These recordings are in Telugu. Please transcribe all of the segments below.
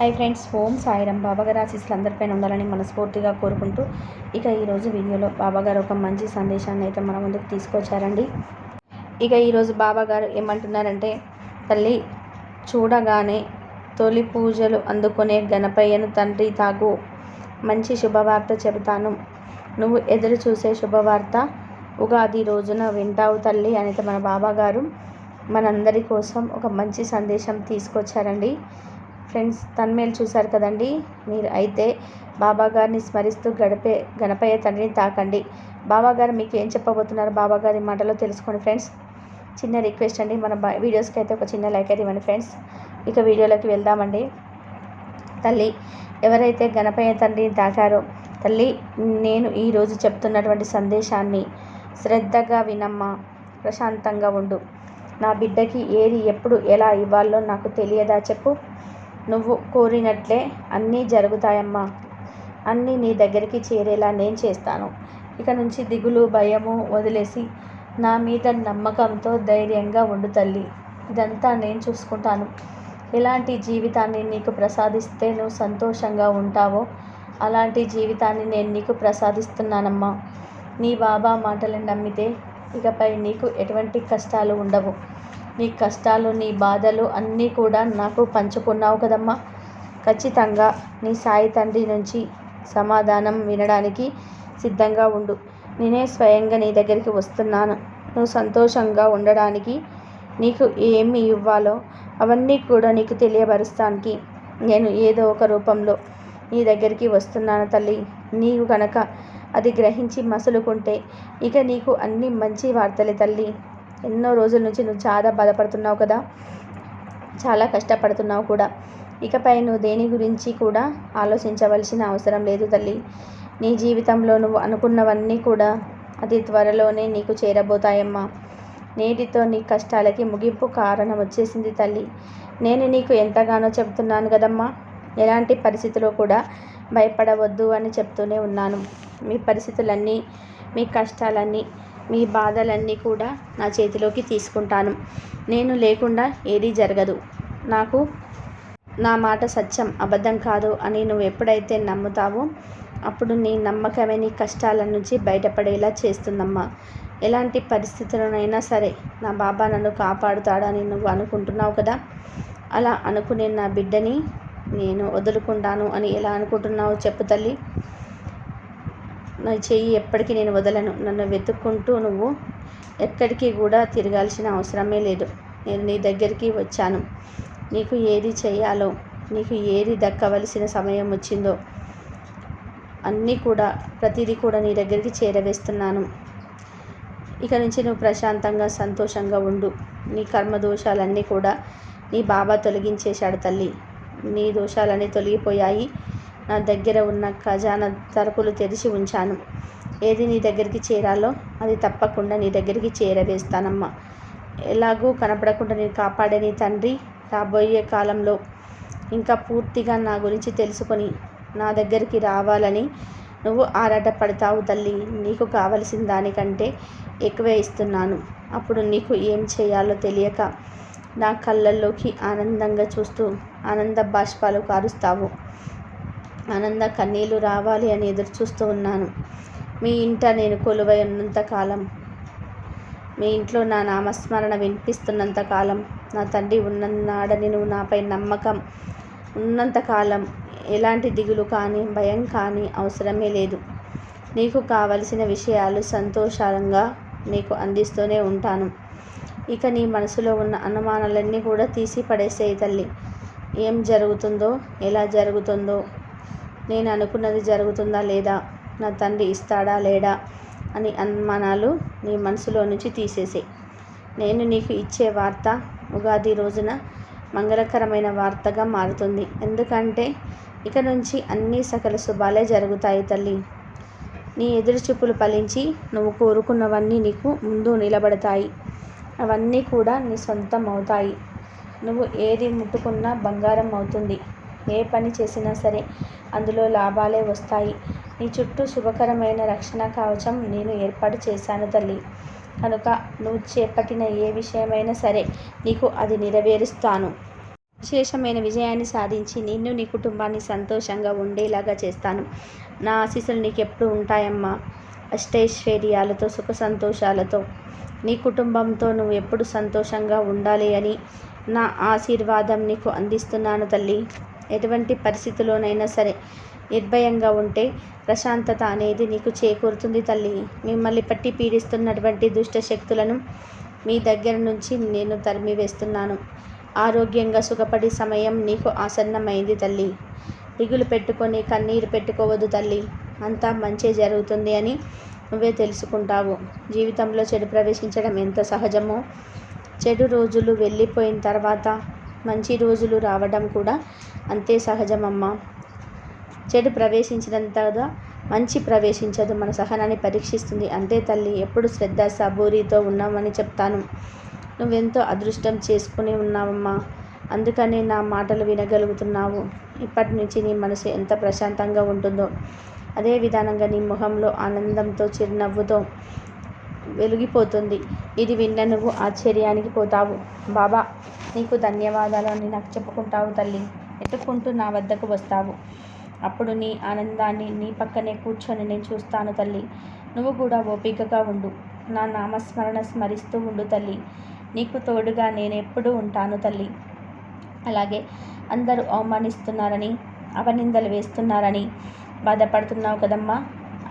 హాయ్ ఫ్రెండ్స్ ఓం సాయిరం బాబాగారు ఆశీస్సులు అందరిపైన ఉండాలని మనస్ఫూర్తిగా కోరుకుంటూ ఇక ఈరోజు వీడియోలో బాబాగారు ఒక మంచి సందేశాన్ని అయితే మన ముందుకు తీసుకొచ్చారండి. ఇక ఈరోజు బాబాగారు ఏమంటున్నారంటే తల్లి చూడగానే తొలి పూజలు అందుకునే గణపయ్యను తండ్రి తాగు. మంచి శుభవార్త చెబుతాను. నువ్వు ఎదురు చూసే శుభవార్త ఉగాది రోజున వింటావు తల్లి అనేది మన బాబాగారు మనందరి కోసం ఒక మంచి సందేశం తీసుకొచ్చారండి. ఫ్రెండ్స్ తన్మేలు చూశారు కదండి? మీరు అయితే బాబా గారిని స్మరిస్తూ గడిపే గణపయ్య తండ్రిని తాకండి. బాబా గారు మీకు ఏం చెప్పబోతున్నారు? బాబా గారి మాటలో తెలుసుకోండి ఫ్రెండ్స్. చిన్న రిక్వెస్ట్ అండి మన వీడియోస్కి అయితే ఒక చిన్న లైక్ అయితే ఇవ్వండి ఫ్రెండ్స్. ఇక వీడియోలోకి వెళ్దామండి. తల్లి ఎవరైతే గణపయ్య తండ్రిని తాకారో తల్లి నేను ఈరోజు చెప్తున్నటువంటి సందేశాన్ని శ్రద్ధగా వినమ్మా ప్రశాంతంగా ఉండు. నా బిడ్డకి ఏది ఎప్పుడు ఎలా ఇవ్వాలో నాకు తెలియదా చెప్పు. నువ్వు కోరినట్లే అన్నీ జరుగుతాయమ్మా. అన్నీ నీ దగ్గరికి చేరేలా నేను చేస్తాను. ఇక నుంచి దిగులు భయము వదిలేసి నా మీద నమ్మకంతో ధైర్యంగా ఉండు తల్లి. ఇదంతా నేను చూసుకుంటాను. ఎలాంటి జీవితాన్ని నీకు ప్రసాదిస్తే నువ్వు సంతోషంగా ఉంటావో అలాంటి జీవితాన్ని నేను నీకు ప్రసాదిస్తున్నానమ్మా. నీ బాబా మాటలను నమ్మితే ఇకపై నీకు ఎటువంటి కష్టాలు ఉండవు. నీ కష్టాలు నీ బాధలు అన్నీ కూడా నాకు పంచుకున్నావు కదమ్మా. ఖచ్చితంగా నీ సాయి తండ్రి నుంచి సమాధానం వినడానికి సిద్ధంగా ఉండు. నేనే స్వయంగా నీ దగ్గరికి వస్తున్నాను. నువ్వు సంతోషంగా ఉండడానికి నీకు ఏమి ఇవ్వాలో అవన్నీ కూడా నీకు తెలియపరుస్తానికి నేను ఏదో ఒక రూపంలో నీ దగ్గరికి వస్తున్నాను తల్లి. నీవు కనుక అది గ్రహించి మసులుకుంటే ఇక నీకు అన్ని మంచి వార్తలే తల్లి. ఎన్నో రోజుల నుంచి నువ్వు చాలా బాధపడుతున్నావు కదా. చాలా కష్టపడుతున్నావు కూడా. ఇకపై నువ్వు దేని గురించి కూడా ఆలోచించవలసిన అవసరం లేదు తల్లి. నీ జీవితంలో నువ్వు అనుకున్నవన్నీ కూడా అతి త్వరలోనే నీకు చేరబోతాయమ్మా. నేటితో నీ కష్టాలకి ముగింపు కారణం వచ్చేసింది తల్లి. నేను నీకు ఎంతగానో చెప్తున్నాను కదమ్మా. ఎలాంటి పరిస్థితిలో కూడా భయపడవద్దు అని చెప్తూనే ఉన్నాను. మీ పరిస్థితులన్నీ మీ కష్టాలన్నీ మీ బాధలన్నీ కూడా నా చేతిలోకి తీసుకుంటాను. నేను లేకుండా ఏదీ జరగదు. నాకు నా మాట సత్యం అబద్ధం కాదు అని నువ్వు ఎప్పుడైతే నమ్ముతావో అప్పుడు నీ నమ్మకమే నీ కష్టాల నుంచి బయటపడేలా చేస్తుందమ్మా. ఎలాంటి పరిస్థితులనైనా సరే నా బాబా నన్ను కాపాడుతాడని నువ్వు అనుకుంటున్నావు కదా? అలా అనుకునే నా బిడ్డని నేను వదులుకుంటాను అని ఎలా అనుకుంటున్నావు చెప్పు తల్లి. నా చెయ్యి ఎప్పటికీ నేను వదలను. నన్ను వెతుక్కుంటూ నువ్వు ఎక్కడికి కూడా తిరగాల్సిన అవసరమే లేదు. నేను నీ దగ్గరికి వచ్చాను. నీకు ఏది చేయాలో నీకు ఏది దక్కవలసిన సమయం వచ్చిందో అన్నీ కూడా ప్రతిదీ కూడా నీ దగ్గరికి చేరవేస్తున్నాను. ఇక నుంచి నువ్వు ప్రశాంతంగా సంతోషంగా ఉండు. నీ కర్మ దోషాలన్నీ కూడా నీ బాబా తొలగించేశాడు తల్లి. నీ దోషాలన్నీ తొలగిపోయాయి. నా దగ్గర ఉన్న ఖజానా తలుపులు తెరిచి ఉంచాను. ఏది నీ దగ్గరికి చేరాలో అది తప్పకుండా నీ దగ్గరికి చేరవేస్తానమ్మా. ఎలాగూ కనపడకుండా నేను కాపాడే నీ తండ్రి రాబోయే కాలంలో ఇంకా పూర్తిగా నా గురించి తెలుసుకొని నా దగ్గరికి రావాలని నువ్వు ఆరాటపడతావు తల్లి. నీకు కావలసిన దానికంటే ఎక్కువే ఇస్తున్నాను. అప్పుడు నీకు ఏం చేయాలో తెలియక నా కళ్ళల్లోకి ఆనందంగా చూస్తూ ఆనంద బాష్పాలు కారుస్తావు. ఆనంద కన్నీళ్ళు రావాలి అని ఎదురు చూస్తూ ఉన్నాను. మీ ఇంట నేను కొలువై ఉన్నంతకాలం మీ ఇంట్లో నా నామస్మరణ వినిపిస్తున్నంతకాలం నా తండ్రి ఉన్ననాడని నువ్వు నాపై నమ్మకం ఉన్నంతకాలం ఎలాంటి దిగులు కానీ భయం కానీ అవసరమే లేదు. నీకు కావలసిన విషయాలు సంతోషంగా నీకు అందిస్తూనే ఉంటాను. ఇక నీ మనసులో ఉన్న అనుమానాలన్నీ కూడా తీసి పడేసేయి తల్లి. ఏం జరుగుతుందో ఎలా జరుగుతుందో నేను అనుకున్నది జరుగుతుందా లేదా? నా తండ్రి ఇస్తాడా లేడా? అని అనుమానాలు నీ మనసులో నుంచి తీసేసే. నేను నీకు ఇచ్చే వార్త ఉగాది రోజున మంగళకరమైన వార్తగా మారుతుంది. ఎందుకంటే ఇక నుంచి అన్ని సకల శుభాలే జరుగుతాయి తల్లి. నీ ఎదురుచూపులు ఫలించి నువ్వు కోరుకున్నవన్నీ నీకు ముందు నిలబడతాయి. అవన్నీ కూడా నీ సొంతం అవుతాయి. నువ్వు ఏది ముట్టుకున్నా బంగారం అవుతుంది. ఏ పని చేసినా సరే అందులో లాభాలే వస్తాయి. నీ చుట్టూ శుభకరమైన రక్షణ కవచం నేను ఏర్పాటు చేశాను తల్లి. కనుక నువ్వు చేపట్టిన ఏ విషయమైనా సరే నీకు అది నెరవేరుస్తాను. విశేషమైన విజయాన్ని సాధించి నిన్ను నీ కుటుంబాన్ని సంతోషంగా ఉండేలాగా చేస్తాను. నా ఆశీస్సులు నీకు ఎప్పుడు ఉంటాయమ్మా. అష్టైశ్వర్యాలతో సుఖ సంతోషాలతో. నీ కుటుంబంతో నువ్వు ఎప్పుడు సంతోషంగా ఉండాలి అని నా ఆశీర్వాదం నీకు అందిస్తున్నాను తల్లి. ఎటువంటి పరిస్థితిలోనైనా సరే నిర్భయంగా ఉంటే ప్రశాంతత అనేది నీకు చేకూరుతుంది తల్లి. మిమ్మల్ని పట్టి పీడిస్తున్నటువంటి దుష్ట శక్తులను మీ దగ్గర నుంచి నేను తరిమివేస్తున్నాను ఆరోగ్యంగా సుఖపడి సమయం నీకు ఆసన్నమైంది తల్లి. దిగులు పెట్టుకొని కన్నీరు పెట్టుకోవద్దు తల్లి. అంతా మంచి జరుగుతుంది అని నువ్వే తెలుసుకుంటావు. జీవితంలో చెడు ప్రవేశించడం ఎంత సహజమో చెడు రోజులు వెళ్ళిపోయిన తర్వాత మంచి రోజులు రావడం కూడా అంతే సహజమమ్మా. చెడు ప్రవేశించినంతగా మంచి ప్రవేశించదు. మన సహనాన్ని పరీక్షిస్తుంది. అంతే తల్లి ఎప్పుడు శ్రద్ధ సబూరితో ఉన్నామని చెప్తాను. నువ్వెంతో అదృష్టం చేసుకుని ఉన్నావమ్మా. అందుకనే నా మాటలు వినగలుగుతున్నావు. ఇప్పటి నుంచి నీ మనసు ఎంత ప్రశాంతంగా ఉంటుందో అదే విధానంగా నీ ముఖంలో ఆనందంతో చిరునవ్వుతో వెలిగిపోతుంది. ఇది విన్న నువ్వు ఆశ్చర్యానికి పోతావు. బాబా నీకు ధన్యవాదాలు అని నాకు చెప్పుకుంటావు తల్లి. ఎత్తుకుంటూ నా వద్దకు వస్తావు. అప్పుడు నీ ఆనందాన్ని నీ పక్కనే కూర్చొని నేను చూస్తాను తల్లి. నువ్వు కూడా ఓపికగా ఉండు. నా నామస్మరణ స్మరిస్తూ ఉండు తల్లి. నీకు తోడుగా నేను ఎప్పుడూ ఉంటాను తల్లి. అలాగే అందరూ అవమానిస్తున్నారని అవనిందలు వేస్తున్నారని బాధపడుతున్నావు కదమ్మా.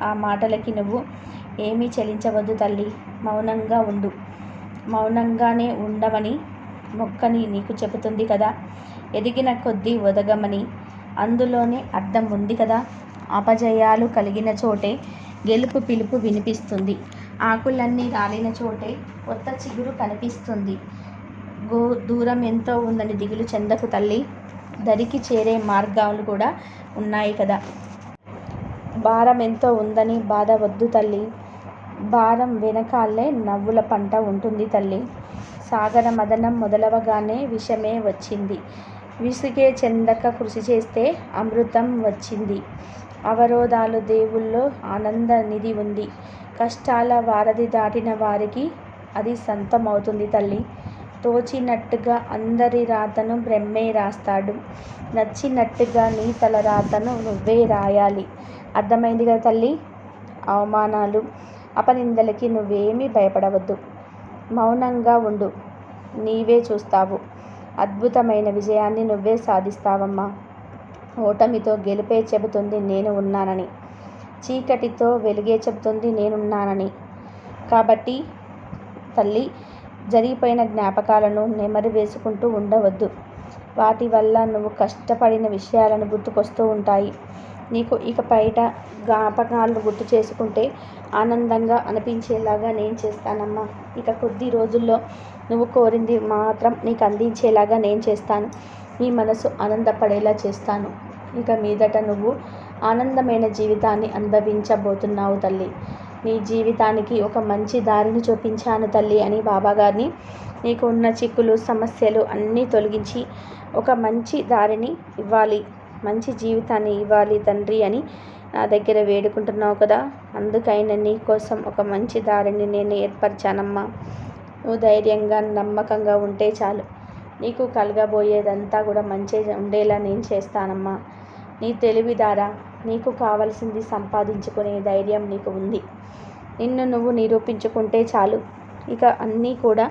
ఆ మాటలకి నువ్వు ఏమీ చెలించవద్దు తల్లి. మౌనంగా ఉండు. మౌనంగానే ఉండమని మొక్కని నీకు చెబుతుంది కదా. ఎదిగిన కొద్దీ ఒదగమని. అందులోనే అర్థం ఉంది కదా. అపజయాలు కలిగిన చోటే గెలుపు పిలుపు వినిపిస్తుంది. ఆకులన్నీ రాలిన చోటే కొత్త చిగురు కనిపిస్తుంది. గో దూరం ఎంతో ఉందని దిగులు చెందకు తల్లి. దరికి చేరే మార్గాలు కూడా ఉన్నాయి కదా. భారం ఎంతో ఉందని బాధ వద్దు తల్లి. భారం వెనకాలే నవ్వుల పంట ఉంటుంది తల్లి. సాగర మదనం మొదలవగానే విషమే వచ్చింది. విసుగే చెందక కృషి చేస్తే అమృతం వచ్చింది. అవరోధాలు దేవుల్లో ఆనంద నిధి ఉంది. కష్టాల వారధి దాటిన వారికి అది సంతమవుతుంది తల్లి. తోచినట్టుగా అందరి రాతను బ్రహ్మే రాస్తాడు. నచ్చినట్టుగా నీ తల రాతను నువ్వే రాయాలి. అర్థమైంది కదా తల్లి? అవమానాలు అపనిందలకి నువ్వేమీ భయపడవద్దు. మౌనంగా ఉండు. నీవే చూస్తావు. అద్భుతమైన విజయాన్ని నువ్వే సాధిస్తావమ్మా. ఓటమితో గెలిపే చెబుతుంది నేను ఉన్నానని. చీకటితో వెలిగే చెబుతుంది నేనున్నానని. కాబట్టి తల్లి జరిగిపోయిన జ్ఞాపకాలను నెమరు వేసుకుంటూ ఉండవద్దు. వాటి వల్ల నువ్వు కష్టపడిన విషయాలను గుర్తుకొస్తూ ఉంటాయి. నీకు ఇక బయట జ్ఞాపకాలను గుర్తు చేసుకుంటే ఆనందంగా అనిపించేలాగా నేను చేస్తానమ్మా. ఇక కొద్ది రోజుల్లో నువ్వు కోరింది మాత్రం నీకు అందించేలాగా నేను చేస్తాను. నీ మనసు ఆనందపడేలా చేస్తాను. ఇక మీదట నువ్వు ఆనందమైన జీవితాన్ని అనుభవించబోతున్నావు తల్లి. నీ జీవితానికి ఒక మంచి దారిని చూపించాను తల్లి అని బాబాగారిని నీకు ఉన్న చిక్కులు సమస్యలు అన్నీ తొలగించి ఒక మంచి దారిని ఇవ్వాలి. మంచి జీవితాన్ని ఇవ్వాలి తండ్రి అని నా దగ్గర వేడుకుంటున్నావు కదా. అందుకైనా నీ కోసం ఒక మంచి దారిని నేను ఏర్పరిచానమ్మా. నువ్వు ధైర్యంగా నమ్మకంగా ఉంటే చాలు. నీకు కలగబోయేదంతా కూడా మంచి ఉండేలా నేను చేస్తానమ్మా. నీ తెలివి ద్వారా నీకు కావలసింది సంపాదించుకునే ధైర్యం నీకు ఉంది. నిన్ను నువ్వు నిరూపించుకుంటే చాలు. ఇక అన్నీ కూడా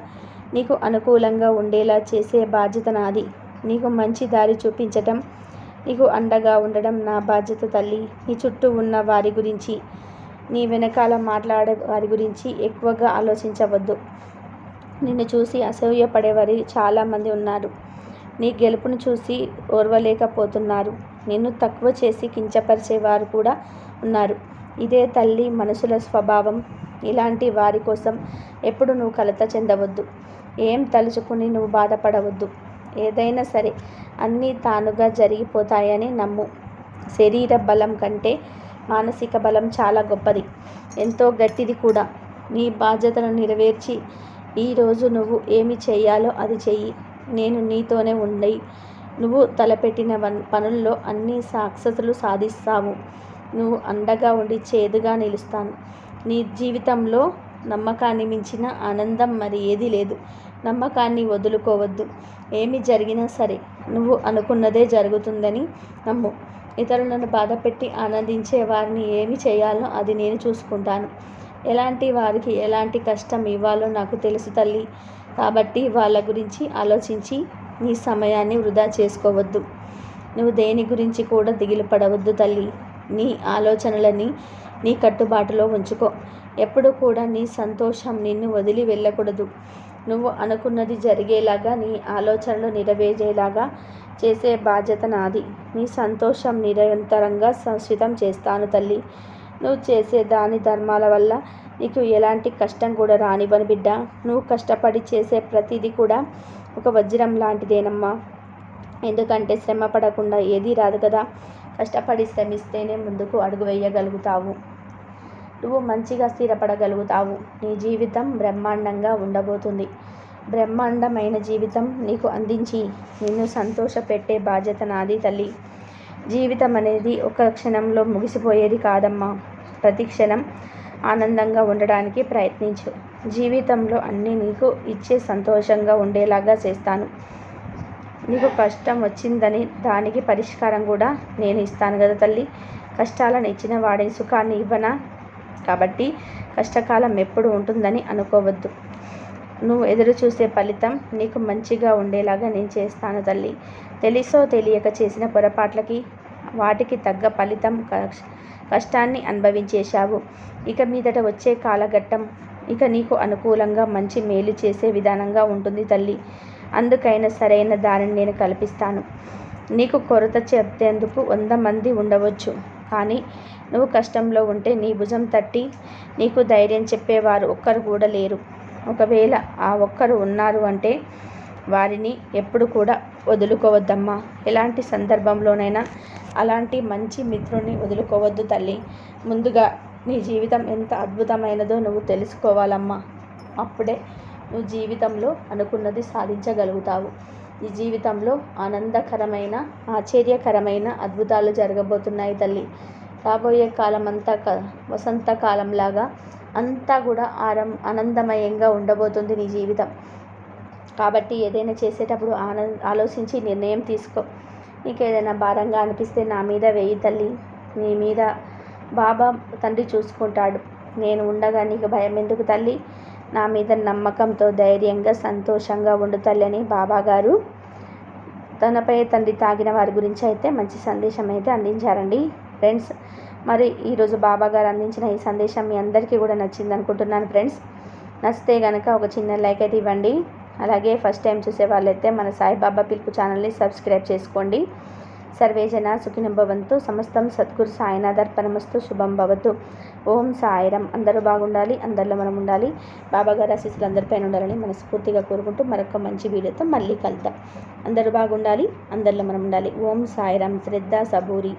నీకు అనుకూలంగా ఉండేలా చేసే బాధ్యత నాది. నీకు మంచి దారి చూపించటం నీకు అండగా ఉండడం నా బాధ్యత తల్లి. నీ చుట్టూ ఉన్న వారి గురించి నీ వెనకాల మాట్లాడే వారి గురించి ఎక్కువగా ఆలోచించవద్దు. నిన్ను చూసి అసూయపడేవారు చాలామంది ఉన్నారు. నీ గెలుపును చూసి ఓర్వలేకపోతున్నారు. నిన్ను తక్కువ చేసి కించపరిచేవారు కూడా ఉన్నారు. ఇదే తల్లి మనసుల స్వభావం. ఇలాంటి వారి కోసం ఎప్పుడు నువ్వు కలత చెందవద్దు. ఏం తలుచుకుని నువ్వు బాధపడవద్దు. ఏదైనా సరే అన్నీ తానుగా జరిగిపోతాయని నమ్ము. శరీర బలం కంటే మానసిక బలం చాలా గొప్పది. ఎంతో గట్టిది కూడా. నీ బాధ్యతను నెరవేర్చి ఈరోజు నువ్వు ఏమి చేయాలో అది చెయ్యి. నేను నీతోనే ఉండి నువ్వు తలపెట్టిన పనుల్లో అన్ని సక్సెస్లు సాధిస్తావు. నువ్వు అండగా ఉండి చేదుగా నిలుస్తాను. నీ జీవితంలో నమ్మకాన్ని మించిన ఆనందం మరి ఏదీ లేదు. నమ్మకాన్ని వదులుకోవద్దు. ఏమి జరిగినా సరే నువ్వు అనుకున్నదే జరుగుతుందని నమ్ము. ఇతరులను బాధపెట్టి ఆనందించే వారిని ఏమి చేయాలో అది నేను చూసుకుంటాను. ఎలాంటి వారికి ఎలాంటి కష్టం ఇవ్వాలో నాకు తెలుసు తల్లి. కాబట్టి వాళ్ళ గురించి ఆలోచించి నీ సమయాన్ని వృధా చేసుకోవద్దు. నువ్వు దేని గురించి కూడా దిగులు పడవద్దు తల్లి. నీ ఆలోచనలని నీ కట్టుబాటులో ఉంచుకో. ఎప్పుడు కూడా నీ సంతోషం నిన్ను వదిలి వెళ్ళకూడదు. నువ్వు అనుకున్నది జరిగేలాగా నీ ఆలోచనలు నెరవేరేలాగా చేసే బాధ్యత నాది. నీ సంతోషం నిరంతరంగా సంస్కృతం చేస్తాను తల్లి. నువ్వు చేసే దాని ధర్మాల వల్ల నీకు ఎలాంటి కష్టం కూడా రానివ్వని బిడ్డ. నువ్వు కష్టపడి చేసే ప్రతిదీ కూడా ఒక వజ్రం లాంటిదేనమ్మా. ఎందుకంటే శ్రమ పడకుండా ఏదీ రాదు కదా. కష్టపడి శ్రమిస్తేనే ముందుకు అడుగు వేయగలుగుతావు. నువ్వు మంచిగా స్థిరపడగలుగుతావు. నీ జీవితం బ్రహ్మాండంగా ఉండబోతుంది. బ్రహ్మాండమైన జీవితం నీకు అందించి నిన్ను సంతోషపెట్టే బాధ్యత నాది తల్లి. జీవితం అనేది ఒక క్షణంలో ముగిసిపోయేది కాదమ్మా. ప్రతి క్షణం ఆనందంగా ఉండడానికి ప్రయత్నించు. జీవితంలో అన్నీ నీకు ఇచ్చే సంతోషంగా ఉండేలాగా చేస్తాను. నీకు కష్టం వచ్చిందని దానికి పరిష్కారం కూడా నేను ఇస్తాను కదా తల్లి. కష్టాలను ఇచ్చిన వాడిని సుఖాన్ని ఇవ్వనా? కాబట్టి కష్టకాలం ఎప్పుడు ఉంటుందని అనుకోవద్దు. నువ్వు ఎదురు చూసే ఫలితం నీకు మంచిగా ఉండేలాగా నేను చేస్తాను తల్లి. తెలుసో తెలియక చేసిన పొరపాట్లకి వాటికి తగ్గ ఫలితం కష్టాన్ని అనుభవించేశావు. ఇక మీదట వచ్చే కాలఘట్టం ఇక నీకు అనుకూలంగా మంచి మేలు చేసే విధానంగా ఉంటుంది తల్లి. అందుకైనా సరైన దారిని నేను కల్పిస్తాను. నీకు కొరత చెప్పేందుకు వంద మంది ఉండవచ్చు. కానీ నువ్వు కష్టంలో ఉంటే నీ భుజం తట్టి నీకు ధైర్యం చెప్పేవారు ఒక్కరు కూడా లేరు. ఒకవేళ ఆ ఒక్కరు ఉన్నారు అంటే వారిని ఎప్పుడు కూడా వదులుకోవద్దమ్మా. ఎలాంటి సందర్భంలోనైనా అలాంటి మంచి మిత్రుని వదులుకోవద్దు తల్లి. ముందుగా నీ జీవితం ఎంత అద్భుతమైనదో నువ్వు తెలుసుకోవాలమ్మా. అప్పుడే నువ్వు జీవితంలో అనుకున్నది సాధించగలుగుతావు. నీ జీవితంలో ఆనందకరమైన ఆశ్చర్యకరమైన అద్భుతాలు జరగబోతున్నాయి తల్లి. రాబోయే కాలం అంతా క వసంతకాలంలాగా అంతా కూడా ఆరం ఆనందమయంగా ఉండబోతుంది నీ జీవితం. కాబట్టి ఏదైనా చేసేటప్పుడు ఆనంద ఆలోచించి నిర్ణయం తీసుకో. నీకు ఏదైనా భారంగా అనిపిస్తే నా మీద వేయి తల్లి. నీ మీద బాబా తండ్రి చూసుకుంటాడు. నేను ఉండగా నీకు భయం ఎందుకు తల్లి? నా మీద నమ్మకంతో ధైర్యంగా సంతోషంగా ఉండు తల్లి అని తనపై తండ్రి తాగిన వారి గురించి అయితే మంచి సందేశం అయితే అందించారండి. ఫ్రెండ్స్ మరి ఈరోజు బాబాగారు అందించిన ఈ సందేశం మీ అందరికీ కూడా నచ్చింది అనుకుంటున్నాను ఫ్రెండ్స్. నచ్చితే కనుక ఒక చిన్న లైక్ అయితే ఇవ్వండి. అలాగే ఫస్ట్ టైం చూసే వాళ్ళైతే మన సాయిబాబా పిలుపు ఛానల్ని సబ్స్క్రైబ్ చేసుకోండి. సర్వేజన సుఖినం భవంతు సమస్తం సద్గురు సాయినాథర్పణమస్తు శుభం భవతు. ఓం సాయిరం. అందరూ బాగుండాలి అందరిలో మనం ఉండాలి. బాబాగారు ఆశీస్సులు అందరిపైన ఉండాలని మనస్ఫూర్తిగా కోరుకుంటూ మరొక మంచి వీడియోతో మళ్ళీ కలుద్దాం. అందరూ బాగుండాలి అందరిలో మనం ఉండాలి. ఓం సాయిరం. శ్రద్ధ సబూరి.